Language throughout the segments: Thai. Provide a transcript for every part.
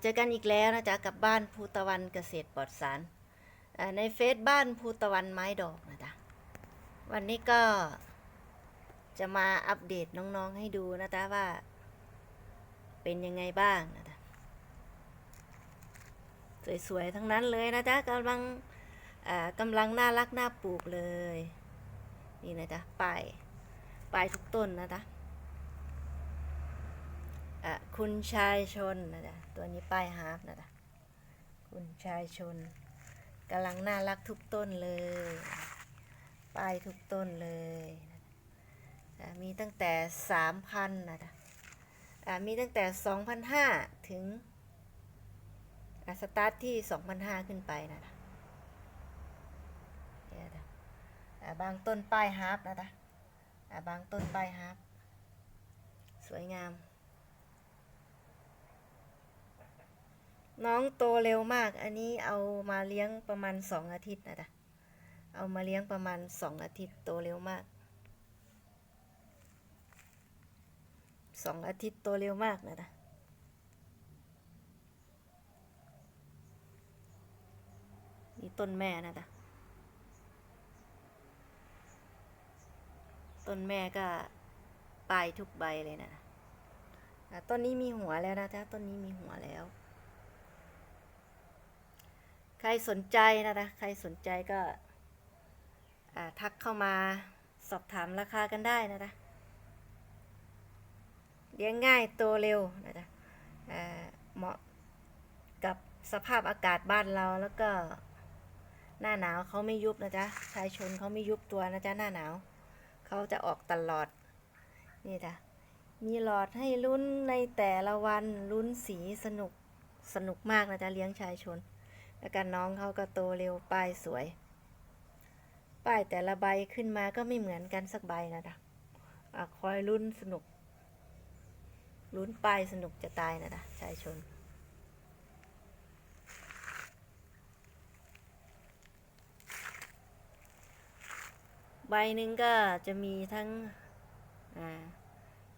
เจอกันอีกแล้วนะจ๊ะกับบ้านภูตะวันเกษตรปลอดสารในเฟซบ้านภูตะวันไม้ดอกนะจ๊ะวันนี้ก็จะมาอัปเดตน้องๆให้ดูนะจ๊ะว่า เป็นยังไงบ้างนะจ๊ะสวยๆทั้งนั้นเลยนะจ๊ะกำลังกำลังน่ารักน่าปลูกเลย นี่นะจ๊ะป้ายป้ายทุกต้นนะจ๊ะ อะคุณชายชนนะจ๊ะตัวนี้ป้ายฮาร์ฟนะจ๊ะคุณชายชนกำลังน่ารักทุกต้นเลย ป้ายทุกต้นเลยนะมีตั้งแต่สามพันนะจ๊ะมีตั้งแต่สองพันห้าถึงสตาร์ทที่สองพันห้าขึ้นไปนะจ๊ะบางต้นป้ายฮาร์ฟนะจ๊ะบางต้นป้ายฮาร์ฟสวยงาม น้องโตเร็วมาก อันนี้เอามาเลี้ยงประมาณสองอาทิตย์นะจ๊ะ เอามาเลี้ยงประมาณสองอาทิตย์โตเร็วมากสองอาทิตย์โตเร็วมากนะจ๊ะนี่ต้นแม่นะจ๊ะ ต้นแม่ก็ปลายทุกใบเลยน่ะต้นนี้มีหัวแล้วนะจ๊ะ ต้นนี้มีหัวแล้ว ใครสนใจนะนะใครสนใจก็ทักเข้ามาสอบถามราคากันได้นะนะเลี้ยงง่ายโตเร็วนะจ๊ะเหมาะกับสภาพอากาศบ้านเราแล้วก็หน้าหนาวเขาไม่ยุบนะจ๊ะชายชนเขาไม่ยุบตัวนะจ๊ะหน้าหนาวเขาจะออกตลอด นี่จ้ะมีหลอดให้ลุ้นในแต่ละวันลุ้นสีสนุกสนุกมากนะจ๊ะเลี้ยงชายชน แล้วกันน้องเขาก็โตเร็วป้ายสวย ป้ายแต่ละใบขึ้นมาก็ไม่เหมือนกันสักใบนะจ๊ะอะคอยลุ้นสนุก ลุ้นป้ายสนุกจะตายนะจ๊ะชายชนใบหนึ่งก็จะมีทั้ง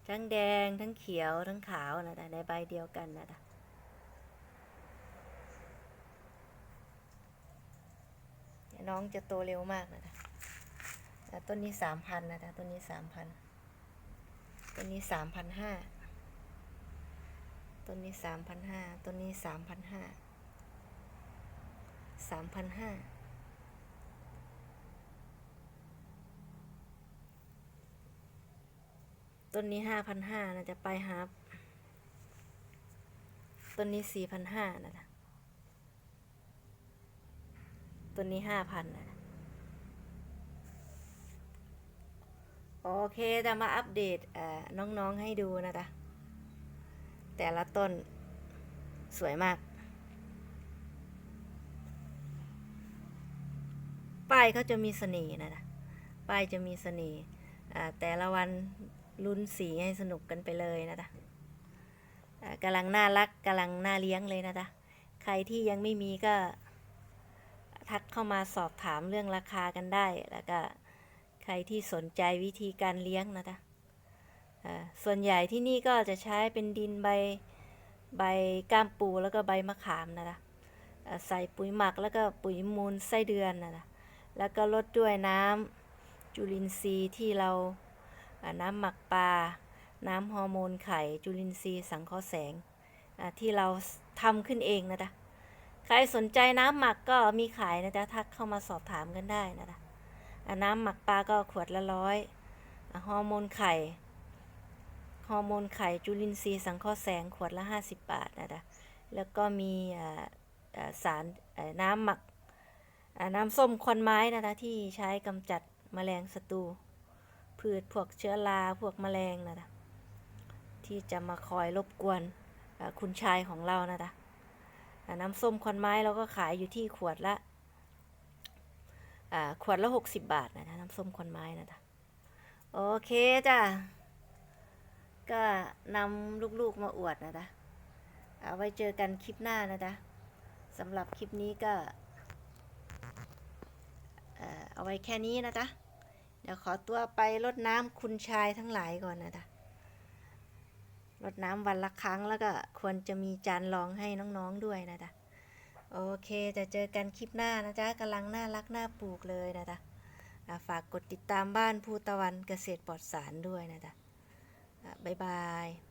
ทั้งแดงทั้งเขียวทั้งขาวนะจ๊ะในใบเดียวกันนะจ๊ะ น้องจะโตเร็วมากนะจ๊ะต้นนี้สามพันนะจ๊ะต้นนี้สามพันต้นนี้สามพันห้าต้นนี้สามพันห้าต้นนี้สามพันห้าสามพันห้าต้นนี้ห้าพันห้านะจะไปฮาต้นนี้สี่พันห้านะจ๊ะ ตัวนี้ห้าพันนะโอเคจะมาอัปเดตน้องๆให้ดูนะจ๊ะแต่ละต้นสวยมาก ป้ายเขาจะมีเสน่ห์นะจ๊ะป้ายจะมีเสน่ห์แต่ละวันลุ้นสีให้สนุกกันไปเลยนะจ๊ะกำลังน่ารักกำลังน่าเลี้ยงเลยนะจ๊ะใครที่ยังไม่มีก็ ทักเข้ามาสอบถามเรื่องราคากันได้ แล้วก็ใครที่สนใจวิธีการเลี้ยงนะจ๊ะส่วนใหญ่ที่นี่ก็จะใช้เป็นดินใบใบก้ามปูแล้วก็ใบมะขามนะจ๊ะใส่ปุ๋ยหมักแล้วก็ปุ๋ยมูลไส้เดือนนะจ๊ะแล้วก็ลดด้วยน้ำจุลินทรีย์ที่เราน้ำหมักปลา น้ำฮอร์โมนไข่ จุลินทรีย์สังเคราะห์แสงที่เราทำขึ้นเองนะจ๊ะ รสนใจน้ำหมักก็มีขายนะจ๊ะทักเข้ามาสอบถามกันได้นะจ๊ะน้ำหมักปลาก็ขวดละร้อยฮอร์โมนไข่ฮอร์โมนไข่จุลินทรีย์สังเคราะห์แสงขวดละห้าสิบบาทนะจ๊ะแล้วก็มีสารน้ำหมักน้ำส้มควันไม้นะจ๊ะที่ใช้กำจัดแมลงศัตรูพืชพวกเชื้อราพวกแมลงนะจ๊ะที่จะมาคอยรบกวนคุณชายของเรานะจ๊ะ น้ำส้มควันไม้เราก็ขายอยู่ที่ขวดละขวดละหกสิบบาทนะน้ำส้มควันไม้นะจ๊ะโอเคจ้ะก็นำลูกๆมาอวดนะจ๊ะเอาไว้เจอกันคลิปหน้านะจ๊ะสำหรับคลิปนี้ก็เอ่อเอาไว้แค่นี้นะจ๊ะเดี๋ยวขอตัวไปรดน้ำคุณชายทั้งหลายก่อนนะจ๊ะ รดน้ำวันละครั้งแล้วก็ควรจะมีจานรองให้น้องๆด้วยนะจ๊ะโอเคจะเจอกันคลิปหน้านะจ๊ะกำลังน่ารักน่าปลูกเลยนะจ๊ะฝากกดติดตามบ้านภูตะวันเกษตรปลอดสารด้วยนะจ๊ะอะบ๊ายบาย